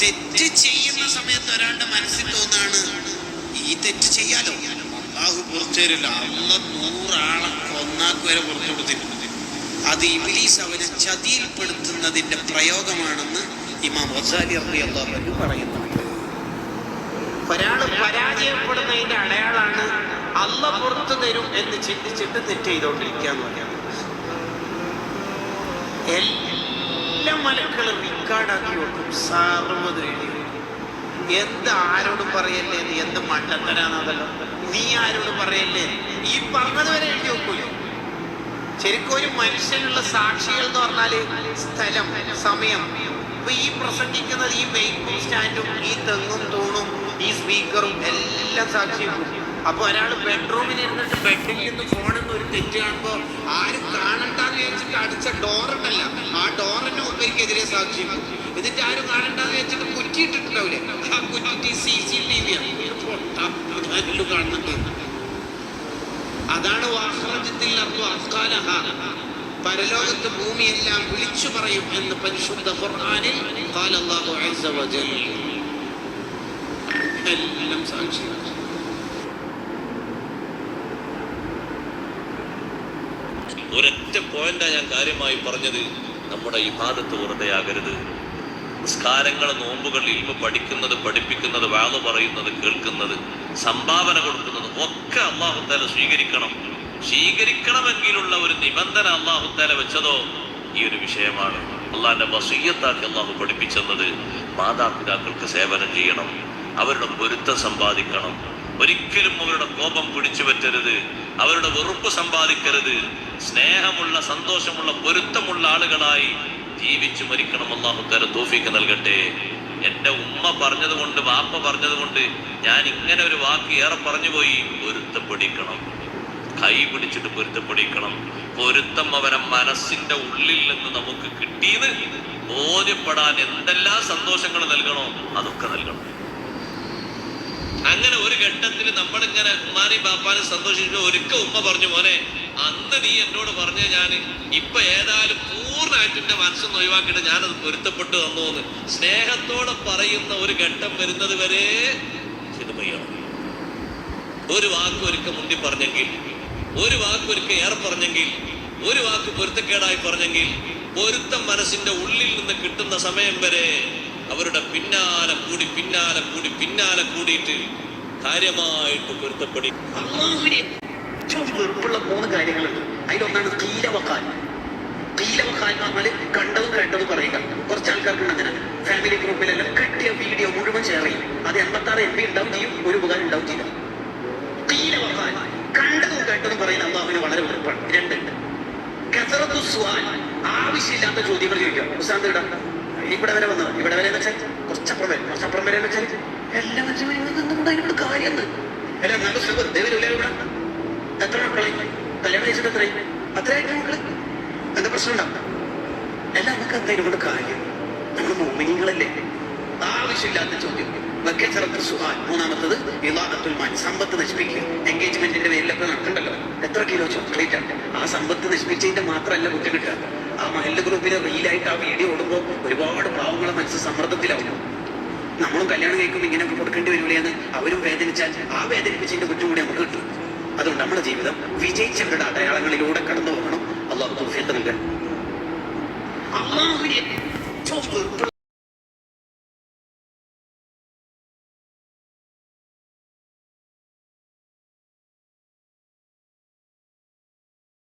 തെറ്റ് ചെയ്യുന്ന സമയത്ത് ഒരാളുടെ മനസ്സിൽ തോന്നാണ് ഈ തെറ്റ് ചെയ്യാലോ? അള്ളാഹു പുറത്തു തരില്ല അള്ള നൂറാളെ കൊന്നാക്ക് വരെ പുറത്തു കൊടുത്തിട്ടുണ്ട് അത് ഇബിലീസ് അവനെ ചതിയിൽപ്പെടുത്തുന്നതിന്റെ പ്രയോഗമാണെന്ന് ഇമാം വസാലി അള്ളി അള്ളാഹു പറയുന്നുണ്ട് ഒരാൾ പരാജയപ്പെടുന്നതിന്റെ അടയാളാണ് അല്ല പുറത്തു തരും എന്ന് ചിന്തിച്ചിട്ട് തെറ്റ് ചെയ്തോണ്ടിരിക്കുക എന്ന് പറയുന്നത് എല്ലാ മലക്കളും റിക്കാർഡാക്കി വെക്കും സാറുമത് എഴുതി എന്ത് ആരോട് പറയല്ലേ നീ? എന്ത് മണ്ടത്തരാന്നതല്ലോ നീ ആരോട് പറയല്ലേ? ഈ പറഞ്ഞത് വരെ എഴുതി വെക്കൂലേ? ശരിക്കും ഒരു മനുഷ്യനുള്ള സാക്ഷികൾ എന്ന് പറഞ്ഞാൽ സ്ഥലം സമയം. ഇപ്പൊ ഈ പ്രസംഗിക്കുന്നത് ഈ വെയിറ്റും സ്റ്റാൻഡും ഈ തെങ്ങും തൂണും ഈ സ്പീക്കറും എല്ലാം സാക്ഷിയാക്കും. അപ്പൊ ഒരാൾ ബെഡ്റൂമിൽ ഇരുന്നിട്ട് ബെഡിൽ നിന്ന് ഫോണിൽ നിന്ന് ഒരു തെറ്റ് കാണുമ്പോ ആരും വിചാരിച്ചിട്ട് അടിച്ച ഡോറുണ്ടല്ല ആ ഡോറിന് മുമ്പിലേക്കെതിരെ സാക്ഷ്യം എന്നിട്ട് ആരും കാണണ്ടെന്ന് വെച്ചിട്ട് കുറ്റിയിട്ടിട്ടുണ്ടാവില്ലേ ആ കുറ്റി സി സി ടി വി ആണ് കാണുന്നുണ്ട് അതാണ് വാഹ്റജത്തിൽ. പരലോകത്ത് ഭൂമിയെല്ലാം വിളിച്ചു പറയും എന്ന് പരിശുദ്ധ ഖുർആനിൽ എല്ലാം സാക്ഷിയാണ് ഒരൊറ്റ പോയിന്റാ ഞാൻ കാര്യമായി പറഞ്ഞത് നമ്മുടെ ഇബാദത്ത് വെറുതെയാകരുത്. നിസ്കാരങ്ങൾ നോമ്പുകൾ ഇൽമ പഠിക്കുന്നത് പഠിപ്പിക്കുന്നത് വാൾ പറയുന്നത് കേൾക്കുന്നത് സംഭാവന കൊടുക്കുന്നത് ഒക്കെ അള്ളാഹുത്താല സ്വീകരിക്കണം. സ്വീകരിക്കണമെങ്കിലുള്ള ഒരു നിബന്ധന അള്ളാഹുത്താല വെച്ചതോ ഈ ഒരു വിഷയമാണ്. അള്ളാഹിന്റെ വസീയത്താക്കി അള്ളാഹു പഠിപ്പിച്ചെന്നത് മാതാപിതാക്കൾക്ക് സേവനം ചെയ്യണം. അവരുടെ പൊരുത്തം സമ്പാദിക്കണം. ഒരിക്കലും അവരുടെ കോപം പിടിച്ചു പറ്റരുത് അവരുടെ വെറുപ്പ് സമ്പാദിക്കരുത്. സ്നേഹമുള്ള സന്തോഷമുള്ള പൊരുത്തമുള്ള ആളുകളായി ജീവിച്ചു മരിക്കണം. അള്ളാഹു തര തോഫിക്ക് നൽകട്ടെ. എന്റെ ഉമ്മ പറഞ്ഞതുകൊണ്ട് വാപ്പ പറഞ്ഞതുകൊണ്ട് ഞാൻ ഇങ്ങനെ ഒരു വാക്ക് ഏറെ പറഞ്ഞുപോയി. പൊരുത്തപ്പെടിക്കണം. കൈ പിടിച്ചിട്ട് പൊരുത്തപ്പെടിക്കണം. പൊരുത്തം അവരെ മനസ്സിന്റെ ഉള്ളിൽ നിന്ന് നമുക്ക് കിട്ടിയത് ബോധ്യപ്പെടാൻ എന്തെല്ലാം സന്തോഷങ്ങൾ നൽകണോ അതൊക്കെ നൽകണം. അങ്ങനെ ഒരു ഘട്ടത്തിൽ നമ്മളിങ്ങനെ ഉമ്മാനെ ബാപ്പാനെ സന്തോഷിച്ചു ഒരിക്കൽ ഉമ്മ പറഞ്ഞു മോനെ അന്ന് നീ എന്നോട് പറഞ്ഞ ഞാൻ ഇപ്പൊ ഏതായാലും പൂർണമായിട്ട് എന്റെ മനസ്സൊന്ന് ഒഴിവാക്കിയിട്ട് ഞാനത് പൊരുത്തപ്പെട്ടു തന്നു എന്ന് സ്നേഹത്തോടെ പറയുന്ന ഒരു ഘട്ടം വരുന്നത് വരെ ഇത് ഒരു വാക്ക് ഒരുക്ക മുണ്ടി പറഞ്ഞെങ്കിൽ ഒരു വാക്ക് ഒരുക്ക ഏറെ പറഞ്ഞെങ്കിൽ ഒരു വാക്ക് പൊരുത്തക്കേടായി പറഞ്ഞെങ്കിൽ പൊരുത്തം മനസ്സിന്റെ ഉള്ളിൽ നിന്ന് കിട്ടുന്ന സമയം വരെ അവരുടെ പിന്നാലെ കൂടി പിന്നാലെ കൂടി പിന്നാലെ കൂടിയിട്ട് കാര്യമായിട്ട് പൊരുത്തപ്പെടി ഏറ്റവും വെറുപ്പുള്ള മൂന്ന് കാര്യങ്ങളുണ്ട്. അതിലൊന്നാണ് തീരവക്കാൻ തീരവക്കാൻ എന്ന് പറഞ്ഞാൽ കണ്ടതും കണ്ടതും പറയുക. കുറച്ച് ആൾക്കാർക്ക് അങ്ങനെ. ഫാമിലി ഗ്രൂപ്പിലെല്ലാം കിട്ടിയ വീഡിയോ മുഴുവൻ ഷെയർ ചെയ്യും. അത് എൺപത്താറ് എം പി ഉണ്ടാവും ചെയ്യും ഒരു ഉപകാരം ഉണ്ടാവും ചെയ്യും. തീരവക്കാൻ കണ്ടതും കേട്ടതും പറയുന്ന അള്ളാഹുവിന് വളരെ വെറുപ്പാണ്. രണ്ട്. കസറത്തു സ്വാൻ ആവശ്യമില്ലാത്ത ചോദ്യങ്ങൾ ചോദിക്കുക. ഉസാന്ത് ഇവിടെ വരെ വന്നു? ഇവിടെ വരെ എന്ന് വെച്ചാൽ കുറച്ചപ്പുറം വരെ. കുറച്ചപ്പുറം വരെ എന്ന് വെച്ചാൽ എല്ലാം നിന്നുകൊണ്ട് അതിനോട് കാര്യം അല്ല നല്ല സുഖം. ദൈവമില്ല ഇവിടെ. എത്ര മക്കളെ കല്യാണം കഴിച്ചിട്ട് എത്രയും അത്രയായിട്ട് മക്കൾ? എന്താ പ്രശ്നം ഉണ്ടാവും എല്ലാം നമുക്ക് എന്തായാലും കാര്യം? നമ്മൾ മോമിനിങ്ങളല്ലേ ആവശ്യമില്ലാത്ത ചോദ്യം. മൂന്നാമത്തത് സമ്പത്ത് നശിപ്പിക്കുക. എൻഗേജ്മെന്റിന്റെ പേരിലൊക്കെ നടക്കണ്ടല്ലോ. എത്ര കിലോ ചോക്ലേറ്റ് ആണ്? ആ സമ്പത്ത് നശിപ്പിച്ചതിന്റെ മാത്രമല്ല കിട്ടുക. ആ മഹല്ല് ഗ്രൂപ്പിലെ റീലായിട്ട് ആ വീഡിയോ ഓടുമ്പോൾ ഒരുപാട് പാവങ്ങളെ മനസ്സ് സമ്മർദ്ദത്തിലാവും നമ്മളും കല്യാണം കഴിക്കുമ്പോൾ ഇങ്ങനെയൊക്കെ കൊടുക്കേണ്ടി വരില്ലെന്ന് അവരും വേദനിച്ചാൽ ആ വേദനിപ്പിച്ചതിന്റെ കുറ്റം കൂടി നമുക്ക് കിട്ടും. അതുകൊണ്ട് നമ്മുടെ ജീവിതം വിജയിച്ചവരുടെ അടയാളങ്ങളിലൂടെ